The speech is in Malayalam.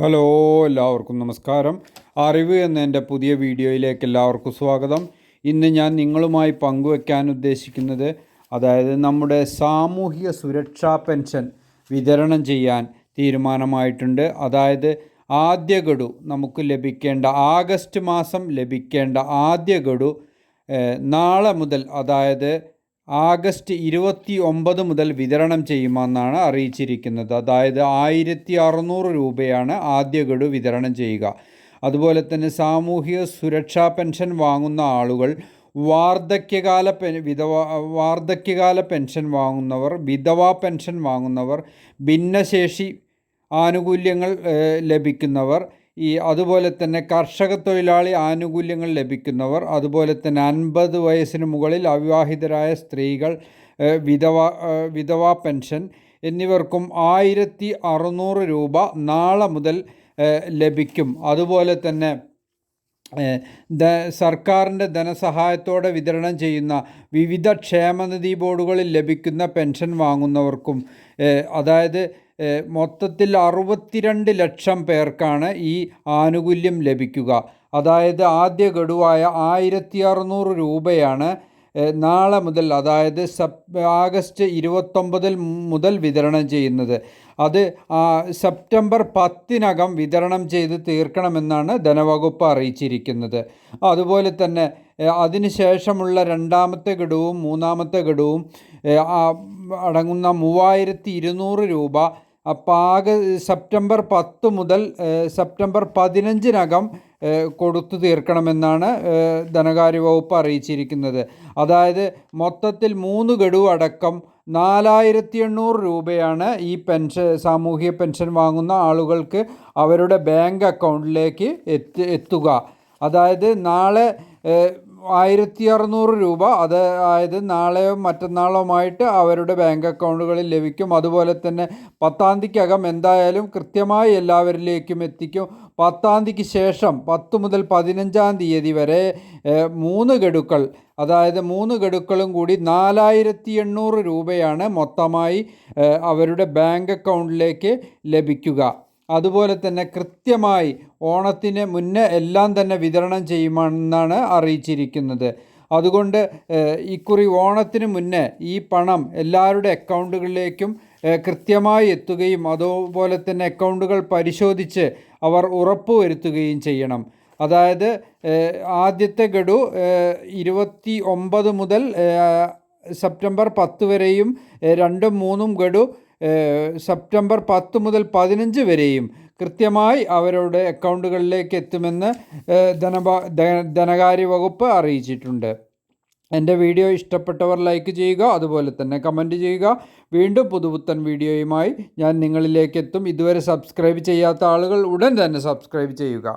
ഹലോ എല്ലാവർക്കും നമസ്കാരം. അറിവ് എന്ന എന്റെ പുതിയ വീഡിയോയിലേക്ക് എല്ലാവർക്കും സ്വാഗതം. ഇന്ന് ഞാൻ നിങ്ങളുമായി പങ്കുവെക്കാൻ ഉദ്ദേശിക്കുന്നത് അതായത് നമ്മുടെ സാമൂഹിക സുരക്ഷാ പെൻഷൻ വിതരണം ചെയ്യാൻ തീരുമാനമായിട്ടുണ്ട്. അതായത് ആദ്യ ഗഡു നമുക്ക് ലഭിക്കേണ്ട ആഗസ്റ്റ് മാസം ലഭിക്കേണ്ട ആദ്യ ഗഡു നാളെ മുതൽ അതായത് ആഗസ്റ്റ് ഇരുപത്തി ഒമ്പത് മുതൽ വിതരണം ചെയ്യുമെന്നാണ് അറിയിച്ചിരിക്കുന്നത്. അതായത് ആയിരത്തി അറുന്നൂറ് രൂപയാണ് ആദ്യ ഗഡു വിതരണം ചെയ്യുക. അതുപോലെ തന്നെ സാമൂഹിക സുരക്ഷാ പെൻഷൻ വാങ്ങുന്ന ആളുകൾ വാർദ്ധക്യകാല പെ വിധവ വാർദ്ധക്യകാല പെൻഷൻ വാങ്ങുന്നവർ വിധവാ പെൻഷൻ വാങ്ങുന്നവർ ഭിന്നശേഷി ആനുകൂല്യങ്ങൾ ലഭിക്കുന്നവർ ഈ അതുപോലെ തന്നെ കർഷക തൊഴിലാളി ആനുകൂല്യങ്ങൾ ലഭിക്കുന്നവർ അതുപോലെ തന്നെ അൻപത് വയസ്സിന് മുകളിൽ അവിവാഹിതരായ സ്ത്രീകൾ വിധവ വിധവ പെൻഷൻ എന്നിവർക്കും ആയിരത്തി അറുന്നൂറ് രൂപ നാളെ മുതൽ ലഭിക്കും. അതുപോലെ തന്നെ സർക്കാരിന്റെ ധനസഹായത്തോടെ വിതരണം ചെയ്യുന്ന വിവിധ ക്ഷേമനിധി ബോർഡുകളിൽ ലഭിക്കുന്ന പെൻഷൻ വാങ്ങുന്നവർക്കും അതായത് മൊത്തത്തിൽ അറുപത്തിരണ്ട് ലക്ഷം പേർക്കാണ് ഈ ആനുകൂല്യം ലഭിക്കുക. അതായത് ആദ്യ ഗഡുവായ ആയിരത്തി അറുന്നൂറ് രൂപയാണ് നാളെ മുതൽ അതായത് സപ് ആഗസ്റ്റ് ഇരുപത്തൊമ്പതിൽ മുതൽ വിതരണം ചെയ്യുന്നത്. അത് സെപ്റ്റംബർ പത്തിനകം വിതരണം ചെയ്ത് തീർക്കണമെന്നാണ് ധനവകുപ്പ് അറിയിച്ചിരിക്കുന്നത്. അതുപോലെ തന്നെ അതിനുശേഷമുള്ള രണ്ടാമത്തെ ഗഡുവും മൂന്നാമത്തെ ഗഡുവും അടങ്ങുന്ന മൂവായിരത്തി ഇരുന്നൂറ് രൂപ ആകെ സെപ്റ്റംബർ പത്ത് മുതൽ സെപ്റ്റംബർ പതിനഞ്ചിനകം കൊടുത്തു തീർക്കണമെന്നാണ് ധനകാര്യ വകുപ്പ് അറിയിച്ചിരിക്കുന്നത്. അതായത് മൊത്തത്തിൽ മൂന്ന് ഗഡു അടക്കം നാലായിരത്തി എണ്ണൂറ് രൂപയാണ് ഈ പെൻഷൻ സാമൂഹിക പെൻഷൻ വാങ്ങുന്ന ആളുകൾക്ക് അവരുടെ ബാങ്ക് അക്കൗണ്ടിലേക്ക് എത്തി എത്തുക. അതായത് നാളെ ആയിരത്തി അറുന്നൂറ് രൂപ അതായത് നാളെയോ മറ്റന്നാളോ ആയിട്ട് അവരുടെ ബാങ്ക് അക്കൗണ്ടുകളിൽ ലഭിക്കും. അതുപോലെ തന്നെ പത്താം തീയതിക്കകം എന്തായാലും കൃത്യമായി എല്ലാവരിലേക്കും എത്തിക്കും. പത്താം തീയതിക്ക് ശേഷം പത്ത് മുതൽ പതിനഞ്ചാം തീയതി വരെ മൂന്ന് ഗഡുക്കൾ അതായത് മൂന്ന് ഗഡുക്കളും കൂടി നാലായിരത്തി എണ്ണൂറ് രൂപയാണ് മൊത്തമായി അവരുടെ ബാങ്ക് അക്കൗണ്ടിലേക്ക് ലഭിക്കുക. അതുപോലെ തന്നെ കൃത്യമായി ഓണത്തിന് മുന്നേ എല്ലാം തന്നെ വിതരണം ചെയ്യുമെന്നാണ് അറിയിച്ചിരിക്കുന്നത്. അതുകൊണ്ട് ഇക്കുറി ഓണത്തിന് മുന്നേ ഈ പണം എല്ലാവരുടെ അക്കൗണ്ടുകളിലേക്കും കൃത്യമായി എത്തുകയും അതുപോലെ തന്നെ അക്കൗണ്ടുകൾ പരിശോധിച്ച് അവർ ഉറപ്പുവരുത്തുകയും ചെയ്യണം. അതായത് ആദ്യത്തെ ഗഡു ഇരുപത്തി ഒമ്പത് മുതൽ സെപ്റ്റംബർ പത്ത് വരെയും രണ്ടും മൂന്നും ഗഡു സെപ്റ്റംബർ പത്ത് മുതൽ പതിനഞ്ച് വരെയും കൃത്യമായി അവരുടെ അക്കൗണ്ടുകളിലേക്ക് എത്തുമെന്ന് ധനകാര്യ വകുപ്പ് അറിയിച്ചിട്ടുണ്ട്. എന്റെ വീഡിയോ ഇഷ്ടപ്പെട്ടവർ ലൈക്ക് ചെയ്യുക അതുപോലെ തന്നെ കമന്റ് ചെയ്യുക. വീണ്ടും പുതുപുത്തൻ വീഡിയോയുമായി ഞാൻ നിങ്ങളിലേക്ക് എത്തും ഇതുവരെ സബ്സ്ക്രൈബ് ചെയ്യാത്ത ആളുകൾ ഉടൻ തന്നെ സബ്സ്ക്രൈബ് ചെയ്യുക.